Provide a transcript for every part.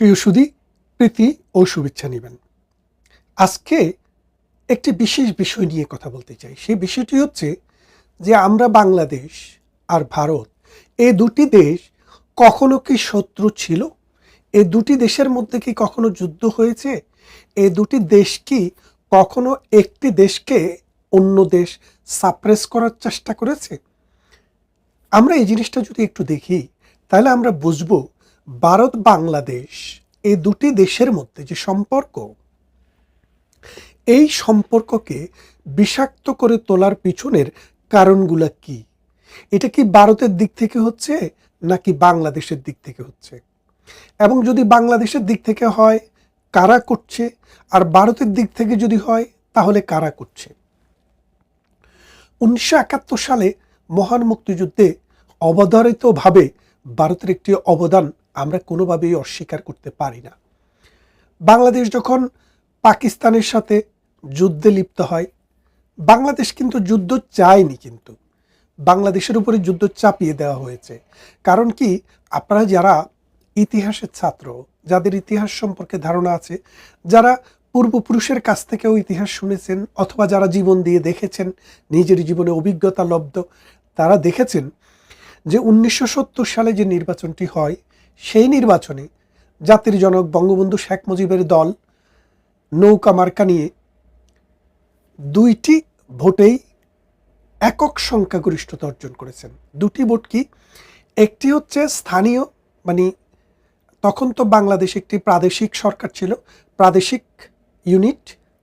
প্রিয় সুদী, প্রীতি ও শুভেচ্ছা নেবেন। আজকে একটি বিশেষ বিষয় নিয়ে কথা বলতে চাই। সেই বিষয়টি হচ্ছে যে আমরা বাংলাদেশ আর ভারত এই দুটি দেশ কখনো কি শত্রু ছিল? এই দুটি দেশের মধ্যে কি কখনো যুদ্ধ হয়েছে? এই দুটি দেশ কি কখনো একটি দেশকে অন্য দেশ সাপ্রেস করার চেষ্টা করেছে? আমরা এই জিনিসটা যদি একটু দেখি, তাহলে আমরা বুঝব ভারত, বাংলাদেশ এই দুটি দেশের মধ্যে যে সম্পর্ক, এই সম্পর্ককে বিষাক্ত করে তোলার পিছনের কারণগুলো কি? এটা কি ভারতের দিক থেকে হচ্ছে নাকি বাংলাদেশের দিক থেকে হচ্ছে? এবং যদি বাংলাদেশের দিক থেকে হয়, কারা করছে? আর ভারতের দিক থেকে যদি হয়, তাহলে কারা করছে? উনিশশো একাত্তর সালে মহান মুক্তিযুদ্ধে অবধারিতভাবে ভারতের একটি অবদান আমরা কোনোভাবেই অস্বীকার করতে পারি না। বাংলাদেশ যখন পাকিস্তানের সাথে যুদ্ধে লিপ্ত হয়, বাংলাদেশ কিন্তু যুদ্ধ চায়নি কিন্তু। বাংলাদেশের উপরে যুদ্ধ চাপিয়ে দেওয়া হয়েছে। কারণ কি? আপনারা যারা ইতিহাসের ছাত্র, যাদের ইতিহাস সম্পর্কে ধারণা আছে, যারা পূর্বপুরুষের কাছ থেকেও ইতিহাস শুনেছেন অথবা যারা জীবন দিয়ে দেখেছেন, নিজের জীবনে অভিজ্ঞতা লব্ধ, তারা দেখেছেন যে উনিশশো সত্তর সালে যে নির্বাচনটি হয় সেই নির্বাচনে জাতির জনক বঙ্গবন্ধু শেখ মুজিবের দল নৌকা মার্কা নিয়ে দুইটি ভোটেই একক সংখ্যাগরিষ্ঠতা অর্জন করেছেন। দুটি ভোট কি? একটি হচ্ছে স্থানীয় মানে তখন তো বাংলাদেশ একটি প্রাদেশিক সরকার ছিল, প্রাদেশিক ইউনিট,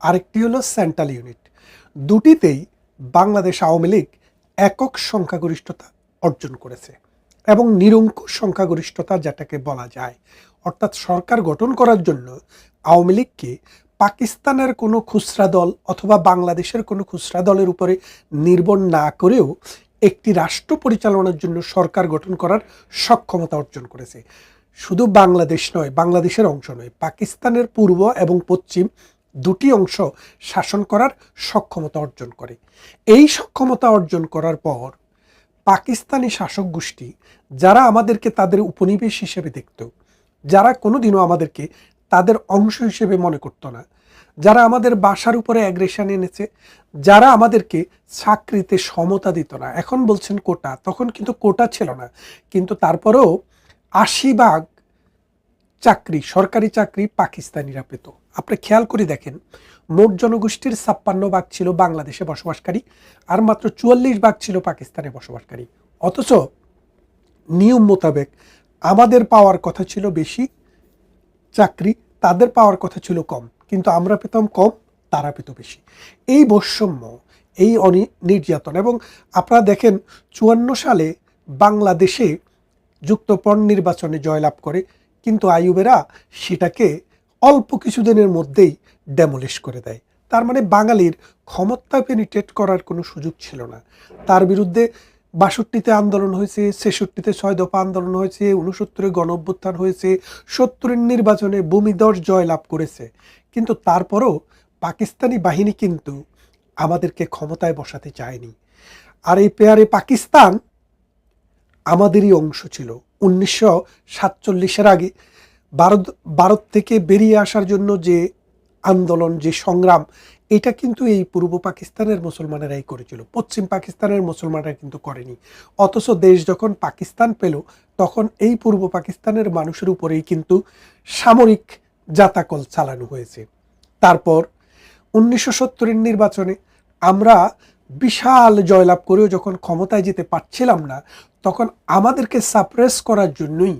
আরেকটি হলো সেন্ট্রাল ইউনিট। দুটিতেই বাংলাদেশ আওয়ামী লীগ একক সংখ্যাগরিষ্ঠতা অর্জন করেছে। এবং নিরঙ্কুশ সংখ্যাগরিষ্ঠতা যেটাকে বলা যায়। অর্থাৎ সরকার গঠন করার জন্য আওয়ামী লীগকে পাকিস্তানের কোনো খুচরা দল অথবা বাংলাদেশের কোনো খুচরা দলের উপরে নির্ভর না করেও একটি রাষ্ট্র পরিচালনার জন্য সরকার গঠন করার সক্ষমতা অর্জন করেছে। শুধু বাংলাদেশ নয়, বাংলাদেশের অংশ নয়, পাকিস্তানের পূর্ব এবং পশ্চিম দুটি অংশ শাসন করার সক্ষমতা অর্জন করে। এই সক্ষমতা অর্জন করার পর পাকিস্তানি শাসক গোষ্ঠী যারা আমাদেরকে তাদের উপনিবেশ হিসেবে দেখত, যারা কোনোদিনও আমাদেরকে তাদের অংশ হিসেবে মনে করত না, যারা আমাদের বাসার উপরে অ্যাগ্রেশন এনেছে, যারা আমাদেরকে চাকরিতে সমতা দিত না। এখন বলছেন কোটা, তখন কিন্তু কোটা ছিল না। কিন্তু তারপরেও আশি ভাগ চাকরি, সরকারি চাকরি পাকিস্তানিরা পেত আপনি খেয়াল করে দেখেন, মোট জনগোষ্ঠীর ছাপ্পান্ন ভাগ ছিল বাংলাদেশে বসবাসকারী আর মাত্র চুয়াল্লিশ ভাগ ছিল পাকিস্তানে বসবাসকারী। অথচ নিয়ম মোতাবেক আমাদের পাওয়ার কথা ছিল বেশি, চাকরি তাদের পাওয়ার কথা ছিল কম, কিন্তু আমরা পেতাম কম, তারা পেত বেশি। এই বৈষম্য, এই অনি নির্যাতন এবং আপনারা দেখেন, চুয়ান্ন সালে বাংলাদেশে যুক্তপণ নির্বাচনে জয়লাভ করে কিন্তু আইয়ুবেরা সেটাকে অল্প কিছুদিনের মধ্যেই ডেমোলিশ করে দেয়। তার মানে বাঙালির ক্ষমতা পেনিটেট করার কোনো সুযোগ ছিল না। তার বিরুদ্ধে বাষট্টিতে আন্দোলন হয়েছে, ছেষট্টিতে ছয় দফা আন্দোলন হয়েছে উনসত্তরে গণ অভ্যুত্থান হয়েছে, সত্তরের নির্বাচনে ভূমিদর জয় লাভ করেছে। কিন্তু তারপরও পাকিস্তানি বাহিনী কিন্তু আমাদেরকে ক্ষমতায় বসাতে চায়নি। আর এই পেয়ারে পাকিস্তান আমাদেরই অংশ ছিল। উনিশশো সাতচল্লিশের আগে ভারত ভারত থেকে বেরিয়ে আসার জন্য যে আন্দোলন, যে সংগ্রাম, এটা কিন্তু এই পূর্ব পাকিস্তানের মুসলমানেরাই করেছিল। পশ্চিম পাকিস্তানের মুসলমানরা কিন্তু করেনি। অথচ দেশ যখন পাকিস্তান পেল, তখন এই পূর্ব পাকিস্তানের মানুষের উপরেই কিন্তু সামরিক জাতাকল চালানো হয়েছে। তারপর উনিশশো সত্তরের নির্বাচনে আমরা বিশাল জয়লাভ করেও যখন ক্ষমতায় যেতে পারছিলাম না, তখন আমাদেরকে সাপ্রেস করার জন্যই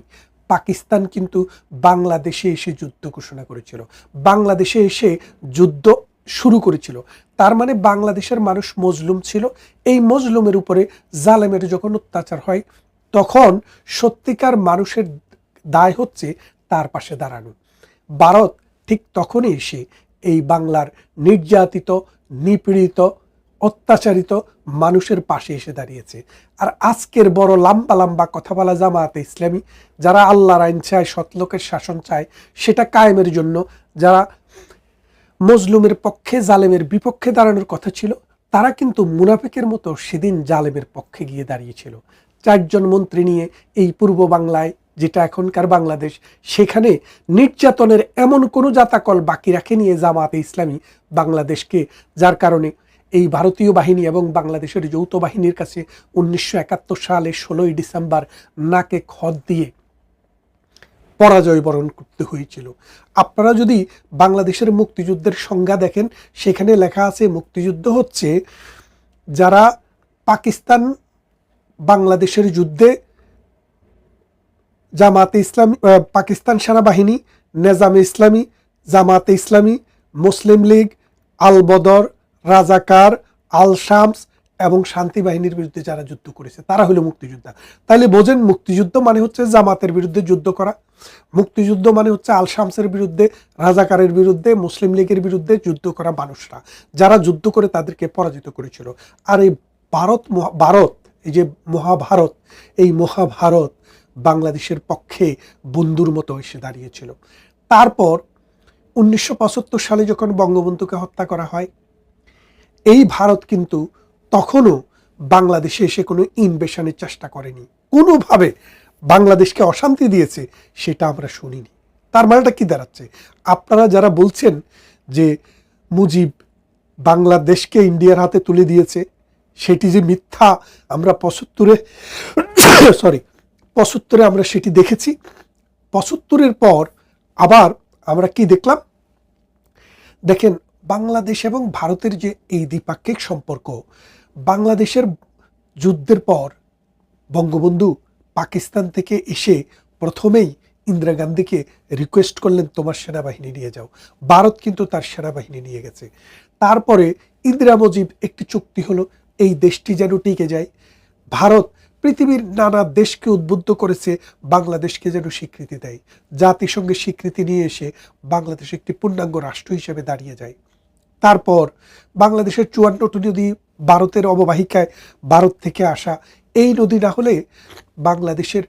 পাকিস্তান কিন্তু বাংলাদেশে এসে যুদ্ধ ঘোষণা করেছিল। বাংলাদেশে এসে যুদ্ধ শুরু করেছিল। তার মানে বাংলাদেশের মানুষ মজলুম ছিল। এই মজলুমের উপরে জালেমের যখন অত্যাচার হয়, তখন সত্যিকার মানুষের দায় হচ্ছে তার পাশে দাঁড়ানো। ভারত ঠিক তখনই এসে এই বাংলার নির্যাতিত, নিপীড়িত অত্যাচারিত মানুষের পাশে এসে দাঁড়িয়েছে। আর আজকের বড় লম্বা লম্বা কথা বলা জামায়াতে ইসলামী, যারা আল্লাহর আইন চায় সৎলোকের শাসন চায়, সেটা কায়েমের জন্য, যারা মজলুমের পক্ষে জালেমের বিপক্ষে দাঁড়ানোর কথা ছিল, তারা কিন্তু মুনাফিকের মতো সেদিন জালেমের পক্ষে গিয়ে দাঁড়িয়েছিল। চারজন মন্ত্রী নিয়ে এই পূর্ব বাংলায়, যেটা এখনকার বাংলাদেশ, সেখানে নির্যাতনের এমন কোনো জাতাকল বাকি রাখে নিয়ে জামাতে ইসলামী বাংলাদেশকে, যার কারণে এই ভারতীয় বাহিনী এবং বাংলাদেশের যৌথ বাহিনীর কাছে উনিশশো একাত্তর সালে ষোলোই ডিসেম্বর নাকে খদ দিয়ে পরাজয় বরণ করতে হয়েছিল। আপনারা যদি বাংলাদেশের মুক্তিযুদ্ধের সংজ্ঞা দেখেন, সেখানে লেখা আছে মুক্তিযুদ্ধ হচ্ছে যারা পাকিস্তান বাংলাদেশের যুদ্ধে জামাতে ইসলামী পাকিস্তান সেনাবাহিনী, নেজামে ইসলামী, জামাতে ইসলামী, মুসলিম লীগ, আল বদর রাজাকার আল শামস এবং শান্তি বাহিনীর বিরুদ্ধে যারা যুদ্ধ করেছে, তারা হলো মুক্তিযোদ্ধা। তাহলে বোঝেন মুক্তিযুদ্ধ মানে হচ্ছে জামাতের বিরুদ্ধে যুদ্ধ করা। মুক্তিযুদ্ধ মানে হচ্ছে আল শামসের বিরুদ্ধে, রাজাকারের বিরুদ্ধে, মুসলিম লীগের বিরুদ্ধে যুদ্ধ করা মানুষরা। যারা যুদ্ধ করে তাদেরকে পরাজিত করেছিল। আর এই ভারত ভারত, এই যে মহাভারত, এই মহাভারত বাংলাদেশের পক্ষে বন্ধুর মতো এসে দাঁড়িয়েছিল। তারপর উনিশশো পঁচাত্তর সালে যখন বঙ্গবন্ধুকে হত্যা করা হয় এই ভারত কিন্তু তখনও বাংলাদেশে এসে কোনো ইনভেশনের চেষ্টা করেনি। কোনোভাবে বাংলাদেশকে অশান্তি দিয়েছে, সেটা আমরা শুনিনি। তার মানেটা কি দাঁড়াচ্ছে? আপনারা যারা বলছেন যে মুজিব বাংলাদেশকে ইন্ডিয়ার হাতে তুলে দিয়েছে, সেটি যে মিথ্যা, আমরা পঁচাত্তরে সরি পঁচাত্তরে আমরা সেটি দেখেছি। পঁচাত্তরের পর আবার আমরা কি দেখলাম? দেখেন বাংলাদেশ এবং ভারতের যে এই দ্বিপাক্ষিক সম্পর্ক, বাংলাদেশের যুদ্ধের পর বঙ্গবন্ধু পাকিস্তান থেকে এসে প্রথমেই ইন্দিরা গান্ধীকে রিকোয়েস্ট করলেন, তোমার সেনাবাহিনী নিয়ে যাও। ভারত কিন্তু তার সেনাবাহিনী নিয়ে গেছে। তারপরে ইন্দিরা মুজিব একটি চুক্তি হলো, এই দেশটি যেন টিকে যায়। ভারত পৃথিবীর নানা দেশকে উদ্বুদ্ধ করেছে, বাংলাদেশকে যেন স্বীকৃতি দেয়। জাতিসংঘের স্বীকৃতি নিয়ে এসে বাংলাদেশ একটি পূর্ণাঙ্গ রাষ্ট্র হিসেবে দাঁড়িয়ে যায়। তারপর বাংলাদেশের চুয়ান্নটি নদী ভারতের অববাহিকায় ভারত থেকে আসা, এই নদী না হলে বাংলাদেশের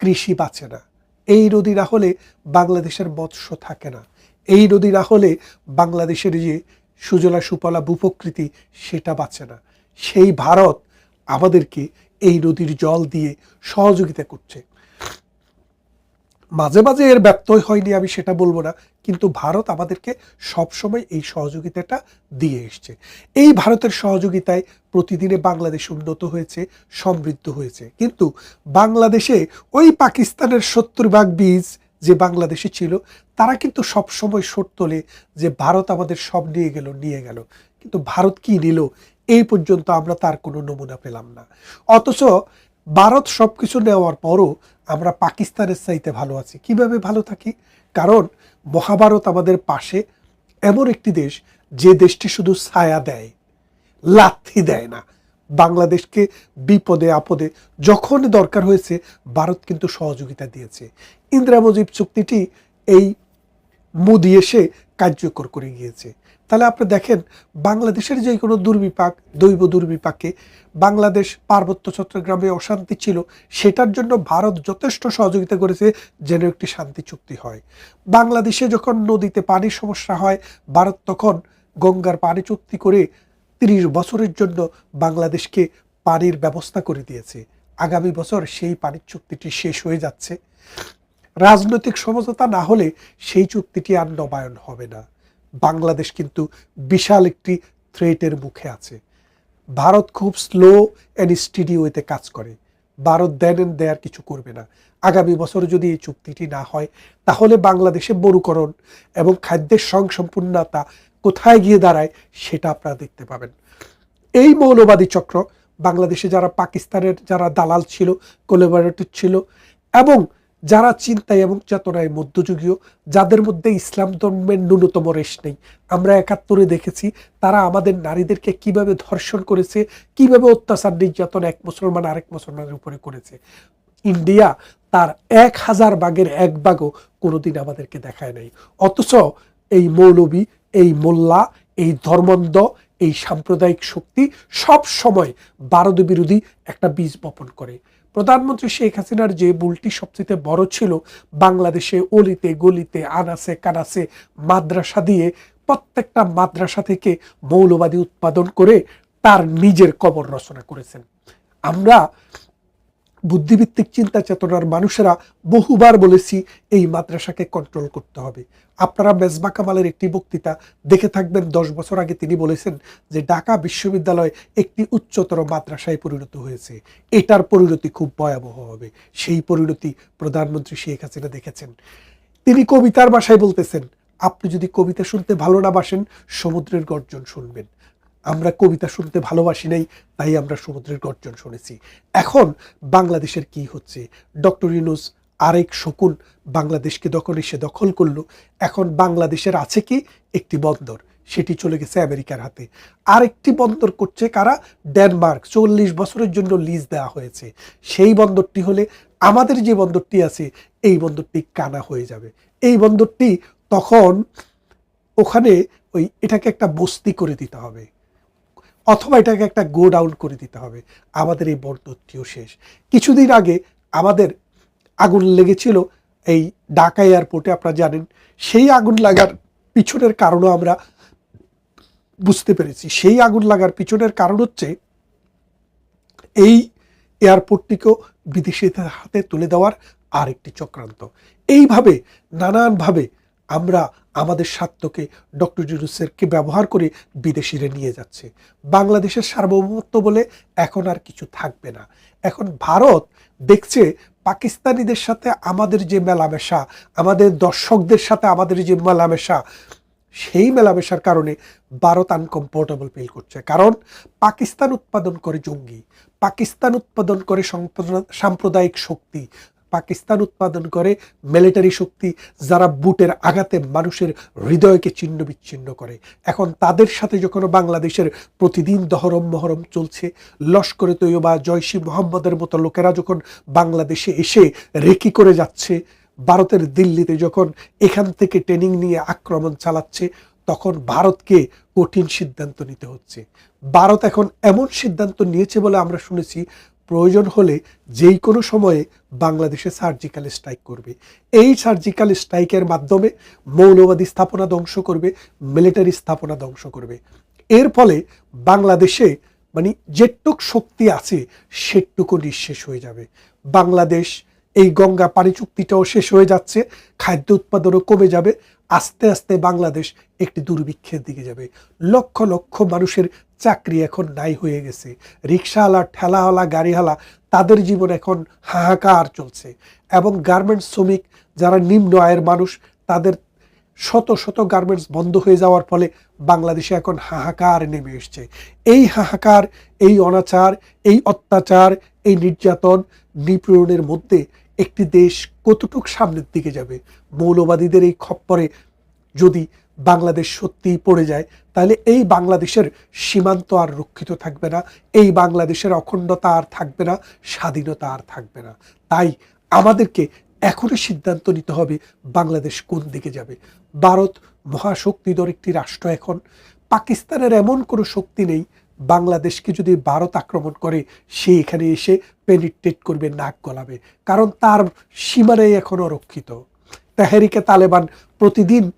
কৃষি বাঁচে না। এই নদী না হলে বাংলাদেশের মৎস্য থাকে না। এই নদী না হলে বাংলাদেশের যে সুজলা সুফলা ভূপ্রকৃতি, সেটা বাঁচে না। সেই ভারত আমাদেরকে এই নদীর জল দিয়ে সহযোগিতা করছে। মাঝে মাঝে এর ব্যত্যয় হয়নি, আমি সেটা বলব না। কিন্তু ভারত আমাদেরকে সবসময় এই সহযোগিতাটা দিয়ে এসছে। এই ভারতের সহযোগিতায় প্রতিদিনে বাংলাদেশ উন্নত হয়েছে, সমৃদ্ধ হয়েছে। কিন্তু বাংলাদেশে ওই পাকিস্তানের সত্তর ভাগ বীজ যে বাংলাদেশে ছিল, তারা কিন্তু সবসময় শোট তোলে যে ভারত আমাদের সব নিয়ে গেল নিয়ে গেল। কিন্তু ভারত কি নিল, এই পর্যন্ত আমরা তার কোনো নমুনা পেলাম না। অথচ ভারত সব কিছু নেওয়ার পরও আমরা পাকিস্তানের চাইতে ভালো আছি। কীভাবে ভালো থাকি? কারণ মহাভারত আমাদের পাশে এমন একটি দেশ যে দেশটি শুধু ছায়া দেয়, লাথি দেয় না। বাংলাদেশকে বিপদে, আপদে যখন দরকার হয়েছে ভারত কিন্তু সহযোগিতা দিয়েছে। ইন্দিরা মুজিব চুক্তিটি এই মুদি এসে কার্যকর করে গিয়েছে। তাহলে আপনি দেখেন, বাংলাদেশের যে কোনো দুর্বিপাক, দৈব দুর্বিপাকে বাংলাদেশ পার্বত্য চট্টগ্রামে অশান্তি ছিল, সেটার জন্য ভারত যথেষ্ট সহযোগিতা করেছে যেন একটি শান্তি চুক্তি হয়। বাংলাদেশে যখন নদীতে পানির সমস্যা হয়, ভারত তখন গঙ্গার পানি চুক্তি করে তিরিশ বছরের জন্য বাংলাদেশকে পানির ব্যবস্থা করে দিয়েছে। আগামী বছর সেই পানির চুক্তিটি শেষ হয়ে যাচ্ছে। রাজনৈতিক সমঝোতা না হলে সেই চুক্তিটি আর নবায়ন হবে না। বাংলাদেশ কিন্তু বিশাল একটি থ্রেটের মুখে আছে। ভারত খুব স্লো অ্যান্ড স্টিডি ওয়েতে কাজ করে। ভারত দেন and দেয়ার কিছু করবে না। আগামী বছর যদি এই চুক্তিটি না হয়, তাহলে বাংলাদেশে মরুকরণ এবং খাদ্যের সংসম্পূর্ণতা কোথায় গিয়ে দাঁড়ায় সেটা আপনারা দেখতে পাবেন। এই মৌলবাদী চক্র বাংলাদেশে যারা পাকিস্তানের যারা দালাল ছিল কোলেবারেটর ছিল এবং যারা চিন্তায় এবং চেতনায় মধ্যযুগীয়, যাদের মধ্যে ইসলাম ধর্মের ন্যূনতম রেশ নেই। আমরা একাত্তরে দেখেছি তারা আমাদের নারীদেরকে কীভাবে ধর্ষণ করেছে, কীভাবে অত্যাচার, নির্যাতন এক মুসলমান আরেক মুসলমানের উপরে করেছে। ইন্ডিয়া তার এক হাজার বাগের এক বাগও কোনোদিন আমাদেরকে দেখায় নাই। অথচ এই মৌলবী, এই মোল্লা, এই ধর্মন্দ এই সাম্প্রদায়িক শক্তি সব সময় ভারত বিরোধী একটা বীজ বপন করে। প্রধানমন্ত্রী শেখ হাসিনার যে ভুলটি সবচেয়ে বড় ছিল, বাংলাদেশে অলিতে, গলিতে আনাসে কানাসে মাদ্রাসা দিয়ে প্রত্যেকটা মাদ্রাসা থেকে মৌলবাদী উৎপাদন করে তার নিজের কবর রচনা করেছেন। আমরা বুদ্ধিভিত্তিক চিন্তা চেতনার মানুষেরা বহুবার বলেছি এই মাদ্রাসাকে কন্ট্রোল করতে হবে। আপনারা মেজবা কামালের একটি বক্তৃতা দেখে থাকবেন, দশ বছর আগে তিনি বলেছেন যে ঢাকা বিশ্ববিদ্যালয় একটি উচ্চতর মাদ্রাসায় পরিণত হয়েছে। এটার পরিণতি খুব ভয়াবহ হবে। সেই পরিণতি প্রধানমন্ত্রী শেখ হাসিনা দেখেছেন। তিনি কবিতার ভাষায় বলতেছেন, আপনি যদি কবিতা শুনতে ভালো না বাসেন, সমুদ্রের গর্জন শুনবেন। আমরা কবিতা শুনতে ভালোবাসি নাই, তাই আমরা সমুদ্রের গর্জন শুনেছি। এখন বাংলাদেশের কি হচ্ছে? ডক্টর ইউনুস আরেক শকুন বাংলাদেশকে দখল এসে দখল করল। এখন বাংলাদেশের আছে কি? একটি বন্দর, সেটি চলে গেছে আমেরিকার হাতে। আরেকটি বন্দর করছে কারা? ডেনমার্ক, চল্লিশ বছরের জন্য লিজ দেওয়া হয়েছে। সেই বন্দরটি হলে আমাদের যে বন্দরটি আছে, এই বন্দরটি কানা হয়ে যাবে। এই বন্দরটি তখন ওখানে ওই এটাকে একটা বস্তি করে দিতে হবে। অথবা এটাকে একটা গো ডাউন করে দিতে হবে। আমাদের এই বন্দরটিও শেষ। কিছুদিন আগে আমাদের আগুন লেগেছিল এই ঢাকা এয়ারপোর্টে, আপনারা জানেন। সেই আগুন লাগার পিছনের কারণও আমরা বুঝতে পেরেছি। সেই আগুন লাগার পিছনের কারণ হচ্ছে এই এয়ারপোর্টটিকেও বিদেশিদের হাতে তুলে দেওয়ার আরেকটি চক্রান্ত। এইভাবে, নানানভাবে আমরা আমাদের স্বার্থকে ডক্টর জুরুসেরকে ব্যবহার করে বিদেশিরে নিয়ে যাচ্ছে। বাংলাদেশের সার্বভৌমত্ব বলে এখন আর কিছু থাকবে না। এখন ভারত দেখছে পাকিস্তানিদের সাথে আমাদের যে মেলামেশা, আমাদের দর্শকদের সাথে আমাদের যে মেলামেশা, সেই মেলামেশার কারণে ভারত আনকমফোর্টেবল ফিল করছে। কারণ পাকিস্তান উৎপাদন করে জঙ্গি, পাকিস্তান উৎপাদন করে সাম্প্রদায়িক শক্তি পাকিস্তান উৎপাদন করে মিলিটারি শক্তি যারা বুটের আঘাতে মানুষের হৃদয়কে ছিন্ন বিচ্ছিন্ন করে। এখন তাদের সাথে যখন বাংলাদেশের প্রতিদিন দহরম মহরম চলছে লস্করে তৈয়বা জয়সী মোহাম্মদের মতো লোকেরা যখন বাংলাদেশে এসে রেকি করে যাচ্ছে, ভারতের দিল্লিতে যখন এখান থেকে ট্রেনিং নিয়ে আক্রমণ চালাচ্ছে, তখন ভারতকে কঠিন সিদ্ধান্ত নিতে হচ্ছে। ভারত এখন এমন সিদ্ধান্ত নিয়েছে বলে আমরা শুনেছি প্রয়োজন হলে যেই কোনো সময়ে বাংলাদেশে সার্জিক্যাল স্ট্রাইক করবে। এই সার্জিক্যাল স্ট্রাইকের মাধ্যমে মৌলবাদী স্থাপনা ধ্বংস করবে মিলিটারি স্থাপনা ধ্বংস করবে। এর ফলে বাংলাদেশে মানে যেটুক শক্তি আছে সেটুকু নিঃশেষ হয়ে যাবে। বাংলাদেশ এই গঙ্গা পানি চুক্তিটাও শেষ হয়ে যাচ্ছে, খাদ্য উৎপাদনও কমে যাবে আস্তে আস্তে বাংলাদেশ একটি দুর্ভিক্ষের দিকে যাবে। লক্ষ লক্ষ মানুষের চাকরি এখন নাই হয়ে গেছে। রিক্সাওয়ালা ঠেলাওয়ালা, গাড়িওয়ালা, তাদের জীবন এখন হাহাকার চলছে। এবং গার্মেন্টস শ্রমিক যারা নিম্ন আয়ের মানুষ, তাদের শত শত গার্মেন্টস বন্ধ হয়ে যাওয়ার ফলে বাংলাদেশে এখন হাহাকার নেমে এসছে। এই হাহাকার, এই অনাচার, এই অত্যাচার, এই নির্যাতন নিপীড়নের মধ্যে একটি দেশ কতটুক সামনের দিকে যাবে? মৌলবাদীদের এই খপ্পরে যদি বাংলাদেশ সত্যিই পড়ে যায়, তাহলে এই বাংলাদেশের সীমান্ত আর রক্ষিত থাকবে না, এই বাংলাদেশের অখণ্ডতা আর থাকবে না, স্বাধীনতা আর থাকবে না। তাই আমাদেরকে এখনই সিদ্ধান্ত নিতে হবে বাংলাদেশ কোন দিকে যাবে। ভারত মহাশক্তিধর একটি রাষ্ট্র এখন। পাকিস্তানের এমন কোনো শক্তি নেই বাংলাদেশকে যদি ভারত আক্রমণ করে, সে এখানে এসে পেনিট্রেট করবে, নাক গলাবে। কারণ তার সীমানাই এখনও রক্ষিত। তেহরিকে তালেবান প্রতিদিন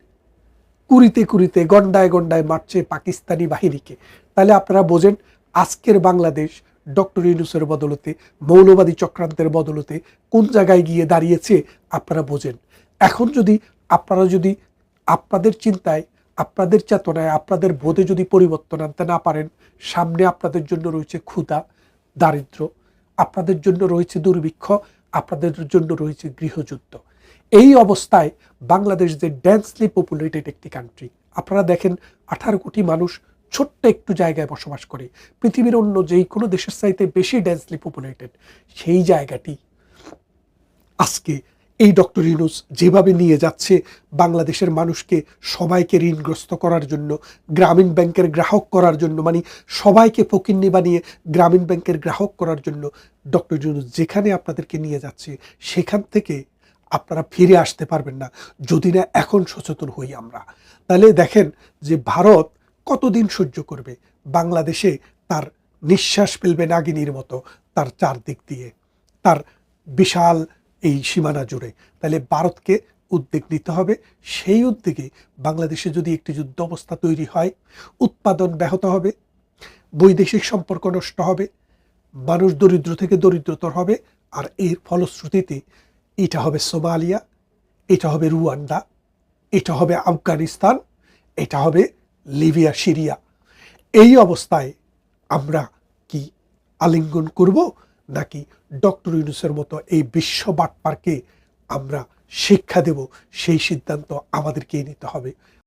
কুড়িতে কুড়িতে, গন্ডায় গন্ডায় মারছে পাকিস্তানি বাহিনীকে। তাহলে আপনারা বোঝেন, আজকের বাংলাদেশ ডক্টর ইউনুসের বদলতে, মৌলবাদী চক্রান্তের বদলতে কোন জায়গায় গিয়ে দাঁড়িয়েছে, আপনারা বোঝেন। এখন যদি আপনারা যদি আপনাদের চিন্তায় আপনাদের চেতনায়, আপনাদের বোধে যদি পরিবর্তন আনতে না পারেন, সামনে আপনাদের জন্য রয়েছে ক্ষুধা, দারিদ্র, আপনাদের জন্য রয়েছে দুর্ভিক্ষ, আপনাদের জন্য রয়েছে গৃহযুদ্ধ। এই অবস্থায় বাংলাদেশ যে ডেন্সলি পপুলেটেড একটি কান্ট্রি আপনারা দেখেন আঠারো কোটি মানুষ ছোট্ট একটু জায়গায় বসবাস করে। পৃথিবীর অন্য যেই কোনো দেশের চাইতে বেশি ডেন্সলি পপুলেটেড সেই জায়গাটি আজকে এই ডক্টর ইউনুস যেভাবে নিয়ে যাচ্ছে বাংলাদেশের মানুষকে সবাইকে ঋণগ্রস্ত করার জন্য, গ্রামীণ ব্যাংকের গ্রাহক করার জন্য মানে সবাইকে ফকিন্নি বানিয়ে গ্রামীণ ব্যাংকের গ্রাহক করার জন্য ডক্টর ইউনুস যেখানে আপনাদেরকে নিয়ে যাচ্ছে সেখান থেকে আপনারা ফিরে আসতে পারবেন না, যদি না এখন সচেতন হই আমরা। তাহলে দেখেন যে ভারত কতদিন সহ্য করবে? বাংলাদেশে তার নিঃশ্বাস ফেলবে নাগিনীর মতো, তার চারদিক দিয়ে। তার বিশাল এই সীমানা জুড়ে। তাহলে ভারতকে উদ্যোগ নিতে হবে। সেই উদ্যোগে বাংলাদেশে যদি একটি যুদ্ধ অবস্থা তৈরি হয়, উৎপাদন ব্যাহত হবে, বৈদেশিক সম্পর্ক নষ্ট হবে, মানুষ দরিদ্র থেকে দরিদ্রতর হবে, আর এর ফলশ্রুতিতে এটা হবে সোমালিয়া, এটা হবে রুয়ান্ডা, এটা হবে আফগানিস্তান, এটা হবে লিবিয়া, সিরিয়া। এই অবস্থায় আমরা কি আলিঙ্গন করব? নাকি ডক্টর ইউনুসের মতো এই বিশ্ব বাটপারকে আমরা শিক্ষা দেব? সেই সিদ্ধান্ত আমাদেরকেই নিতে হবে।